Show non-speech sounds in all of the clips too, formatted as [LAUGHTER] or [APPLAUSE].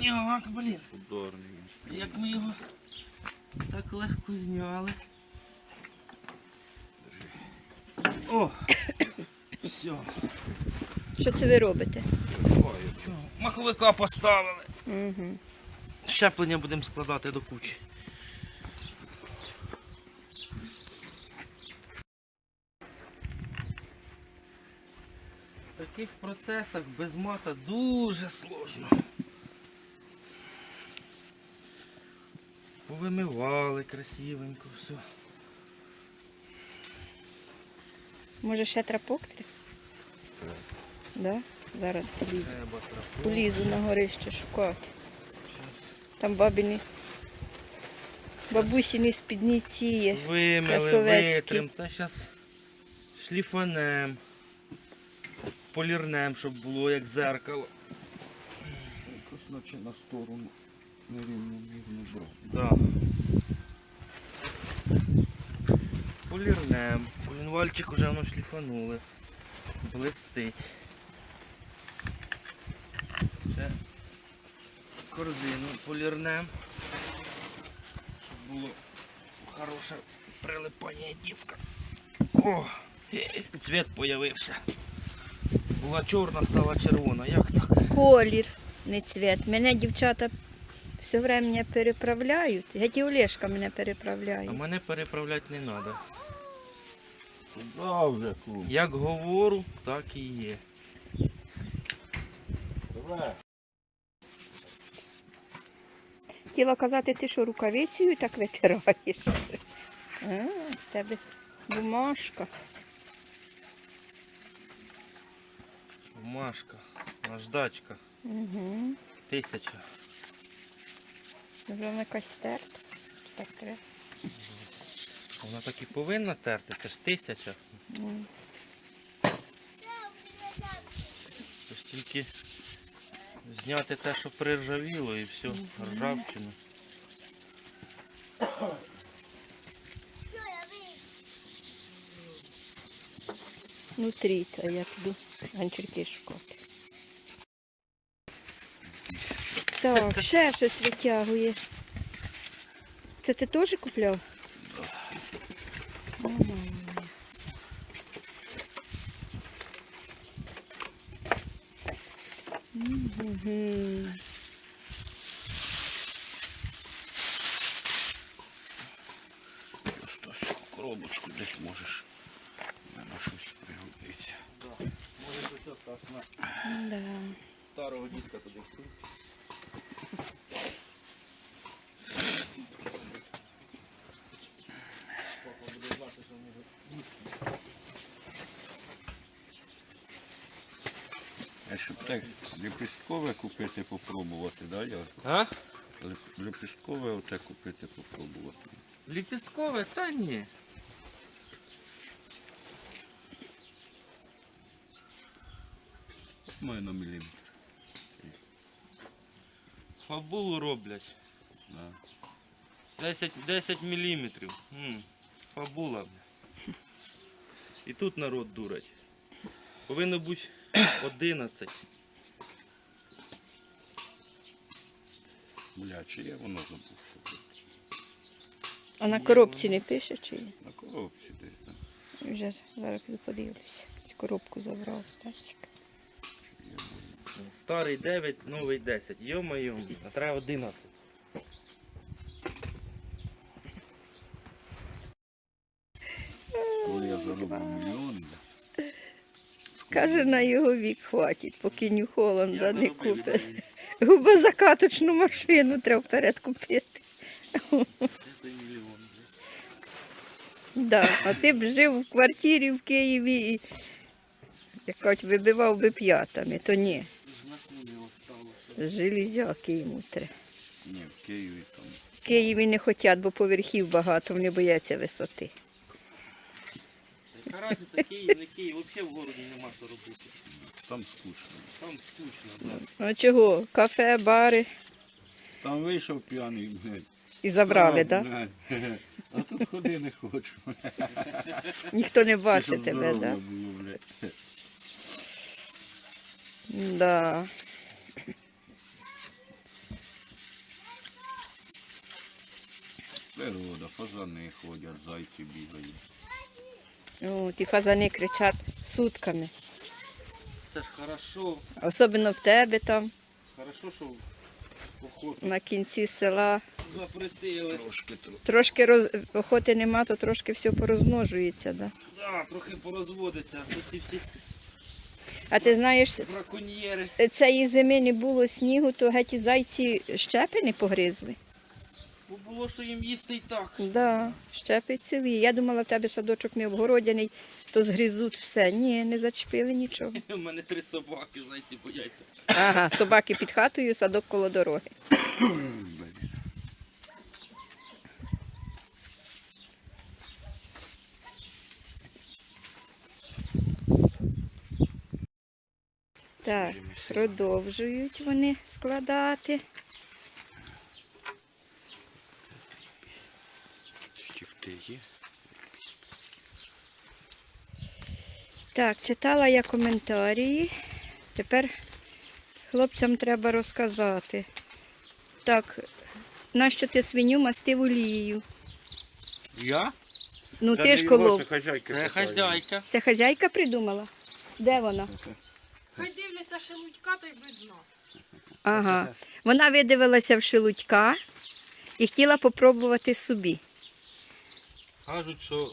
Плотняк, блін. Ударний. Як ми його так легко зняли. О! Все. Що це ви робите? Маховика поставили. Угу. Щеплення будемо складати до кучі. В таких процесах без мата дуже сложно. Повимивали красивенько все. Може ще трапоктри? Да? Зараз полізу. Треба трапо. Полізу на горище шукати. Щас. Там бабіні. Бабусіні спідниці є. Вимили, Красовецькі. витрим. Це зараз шліфанем. Полірнем, щоб було як зеркало. Якось наче на сторону нерівно вірно. Да. Полірнем. Полінвальчик вже воно шліфанули. Блистить. Ще корзину полірнем. Щоб було хороше прилипання дівка. О! і Цвіт появився. Була чорна, стала червона. Як так? Колір, не цвіт. Мене дівчата все время переправляють. Геть і Олешка мене переправляє. А мене переправляти не треба. Куда вже кум? Як говорю, так і є. Давай. Хотіла казати, ти що рукавицею так витираєш. А, в тебе бумажка. Бумажка, наждачка, Угу. тисяча. Вона якась стерта. Так треба. Вона так і повинна терти, це ж тисяча. М. Це ж тільки зняти те, що приржавіло і все, ржавчину. Внутрі, то я піду ганчірки шукати. Так, ще щось витягує. Це ти теж купляв? Мама моя. Мгм. Ж коробочку десь можеш. На щось пригодиться. Може це так на Да. старого диска туди. Папа буде знати, що в нього А щоб так лепесткове купити, попробувати, да, я? А? Леп- оте купити, попробувати. Ліпісткове? Та ні. Маю на міліметр. Фабулу роблять. Да. 10, 10 міліметрів. М, Фабула. І тут народ дурить. Повинно бути 11. Бля, чи є воно забув? А на коробці не пише чи є? На коробці десь, да. Вже зараз піду подивлюся. Цю коробку забрав Стасик. Старий 9, новий 10. Йо-моє, а треба 11. Коли я зароблю мільйон, Каже, на його вік хватить, поки Нью Холланда не купить. Губозакаточну машину треба вперед купити. Да. А ти б жив в квартирі в Києві і якось вибивав би п'ятами, то ні. Железяки йому треба. ні, в Києві там. В Києві не хочуть, бо поверхів багато, вони бояться висоти. Яка разниця, Київ, не Київ, взагалі в городі нема що робити. Там скучно. Там скучно, так. А чого? Кафе, бари Там вийшов п'яний, блядь. і забрали, так? блядь. А тут ходи не хочу. Ніхто не бачить тебе, так? блядь. Да. Природа, фазани ходять, зайці бігають. О, ті фазани кричать сутками. Це ж хорошо. Особливо в тебе там, Хорошо, що охоту на кінці села. запрестили. Трошки трохи. Трошки роз... охоти нема, то трошки все порозмножується. Да? Да, трохи порозводиться. Ці всі А ти знаєш, браконьєри. цієї зими не було снігу, то геть і зайці щепи не погризли. Бо було, що їм їсти і так. Да, щепи цілі. Я думала, в тебе садочок не обгородяний, то згризуть все. Ні, не зачепили нічого. [LAUGHS] У мене три собаки, зайці бояться. Ага, собаки під хатою, садок коло дороги. Так, продовжують вони складати. Стікти є. Так, читала я коментарі. Тепер хлопцям треба розказати. Так, нащо ти свиню мастив олією? Я? Ну ти ж колов. хазяйка. Це хазяйка. Це хазяйка придумала? Де вона? Хай дивляться шелудька, то й знати. Ага. Вона видивилася в шелудька і хотіла попробувати собі. Кажуть, що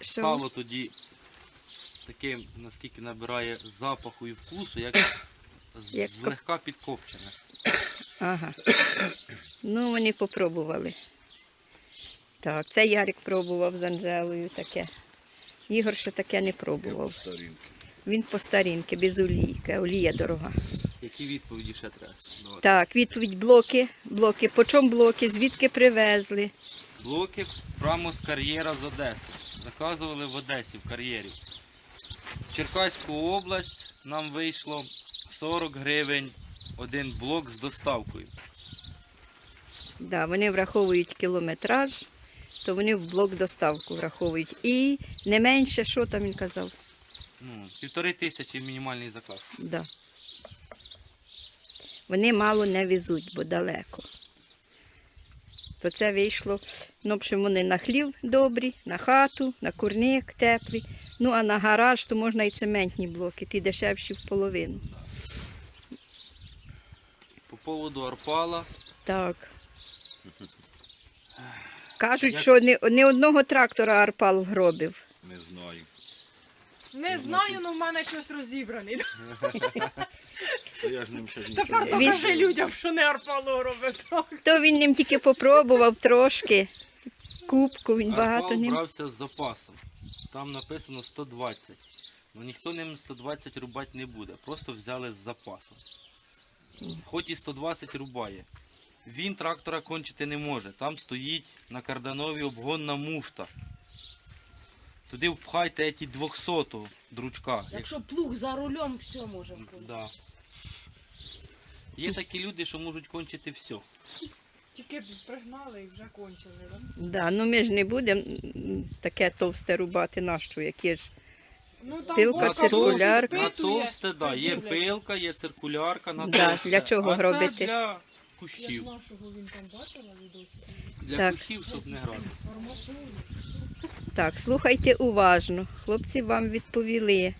Що? сало тоді таким, наскільки набирає запаху і вкусу, як Як злегка підкопчене. Ага. Ну, вони попробували. Так, це Ярик пробував з Анжелою таке. Ігор ще таке не пробував. Старінки. Він по старінки, без олійки. Олія дорога. Які відповіді ще треба? давати? Так, відповідь блоки. Блоки. По чому блоки? Звідки привезли? Блоки прямо з кар'єра з Одеси. Заказували в Одесі в кар'єрі. В Черкаську область нам вийшло 40 гривень один блок з доставкою. Да, вони враховують кілометраж, то вони в блок доставку враховують. І не менше, що там він казав? Ну, півтори тисячі мінімальний заказ. Да. Вони мало не везуть, бо далеко. То це вийшло, ну, в общем, вони на хлів добрі, на хату, на курник теплий. Ну, а на гараж то можна і цементні блоки, ті дешевші в половину. По поводу Арпала. Так. [LAUGHS] Кажуть, Як- що не, не одного трактора Арпал вгробив. Не знаю. Не знаю, але в мене щось розібраний. [LAUGHS] То я ж ним ще Тепер. Він- докажи людям, що не арпало робить. То він ним тільки попробував трошки. Кубку він багато Арпал ним. брався з запасом. Там написано 120. Ну ніхто ним 120 рубати не буде. Просто взяли з запасом. Хоч і 120 рубає. Він трактора кончити не може. Там стоїть на карданові обгонна муфта. Туди впхайте ті 200 дручка. Якщо плуг за рулем, все може бути. Да. Є такі люди, що можуть кончити все. Тільки б пригнали і вже кончили. Да? Да, ну ми ж не будемо таке товсте рубати нащо, яке ж. Ну, там Пилка, Вовка На циркулярка. просто На спитує, товсте, да, є пилка, є циркулярка, на Да, товсте. для чого а гробити? Це для Як кущів. нашого він там бачила відосик? Для Так. кущів, щоб не грати. Арматуру. Так, слухайте уважно. Хлопці вам відповіли.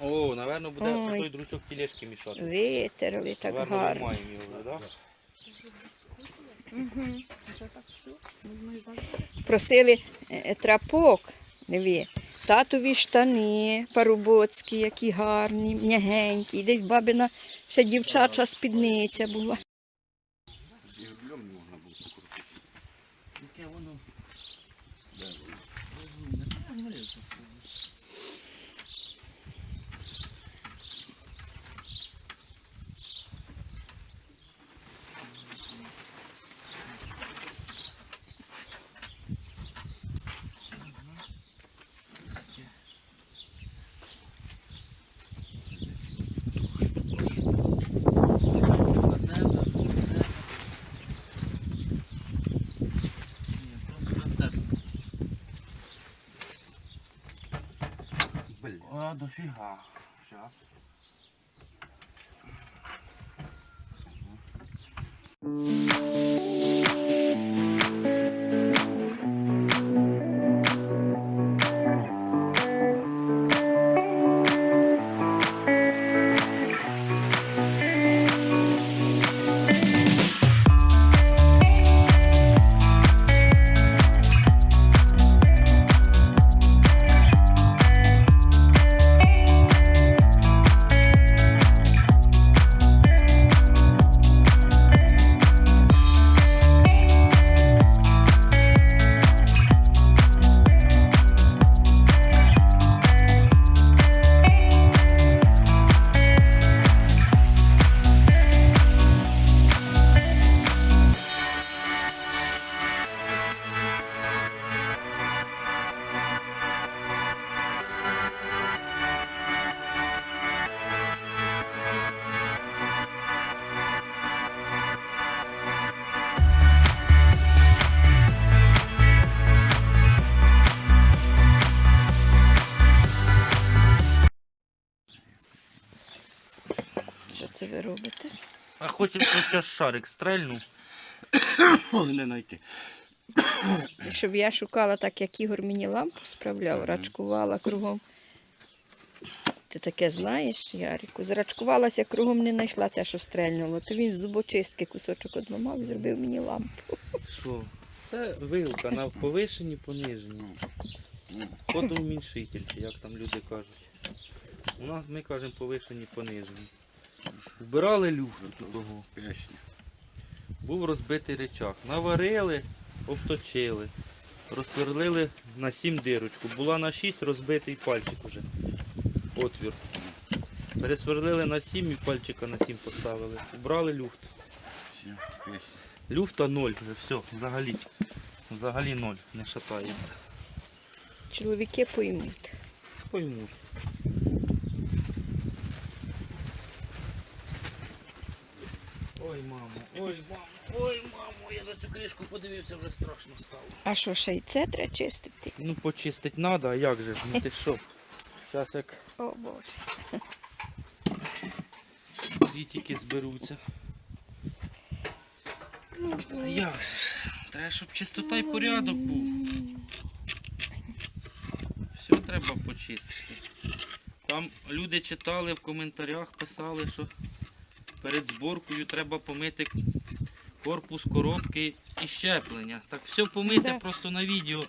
О, напевно, буде Ой. той дручок тілешки мішати. Витерли так Наверно, гарно. ламаємо його, так? Просили е, трапок. Диви, Татові штани парубоцькі, які гарні, м'ягенькі. Десь бабина ще дівчача спідниця була. А, Сейчас. Зараз. Що робите? А хочеш, щоб зараз шарик стрельнув? Ой, не знайти. Щоб я шукала так, як Ігор мені лампу справляв, рачкувала кругом. Ти таке знаєш, Ярику? Зрачкувалася, кругом не знайшла те, що стрельнуло. То він з зубочистки кусочок одламав і зробив мені лампу. Що? Це вилка на повишенні, пониженні. Фотоуміншитель, чи як там люди кажуть. У нас ми кажемо повишені, понижені. Вбирали люфт того. Пісня. Був розбитий речах. Наварили, обточили. Розсверлили на 7 дирочку. Була на 6 розбитий пальчик уже. Отвір. Пересверлили на 7 і пальчика на 7 поставили. Убрали люфт. Люфта 0 вже все, взагалі. Взагалі 0, не шатається. Чоловіки поймуть. Пойму. Ой, мамо, ой, мамо, ой, мамо, я на цю кришку подивився, вже страшно стало. А що, ще й це треба чистити? Ну, почистить треба, а як же ж, ну ти що? Зараз як О Боже. дві тільки зберуться. А як же ж? Треба, щоб чистота і порядок був. Все треба почистити. Там люди читали в коментарях, писали, що перед зборкою треба помити корпус коробки і щеплення. Так все помити Да. просто на відео.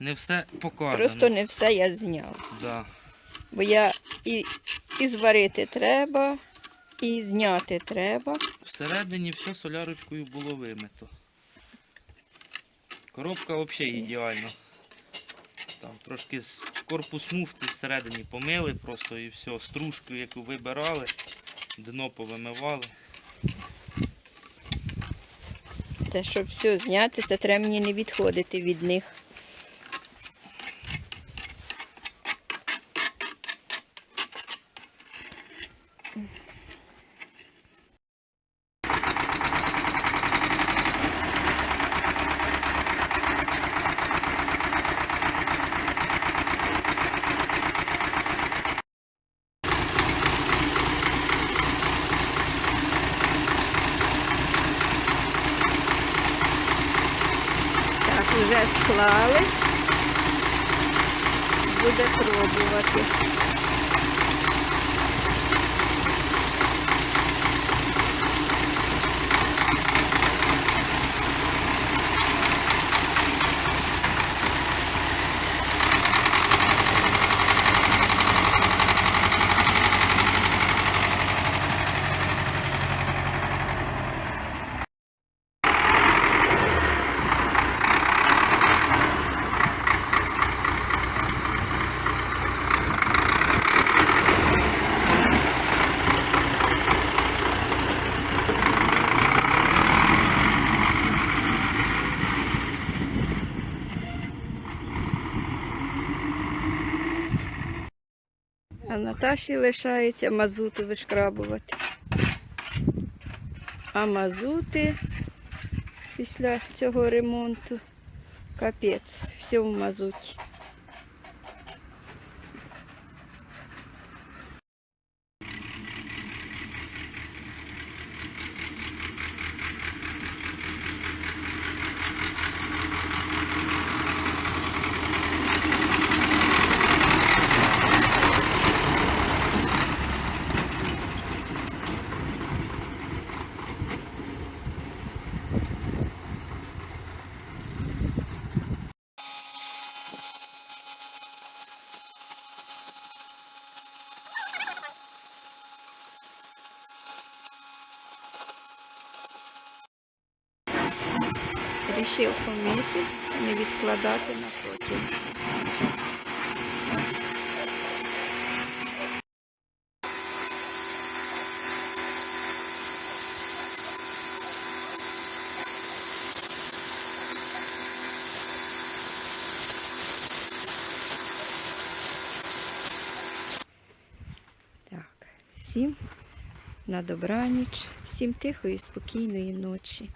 Не все показано. Просто не все я зняла. Да. Бо я і, і зварити треба, і зняти треба. Всередині все солярочкою було вимито. Коробка взагалі ідеальна. Там трошки корпус муфти всередині помили просто і все. Стружку, яку вибирали, дно повимивали. Це щоб все зняти, це треба мені не відходити від них. Так, вже. Буде пробувати. А Наташі лишається мазуту вишкрабувати. А мазути після цього ремонту капець, все в мазуті. вирішив помити, не на потім. Всім на добраніч, всім тихої, спокійної ночі.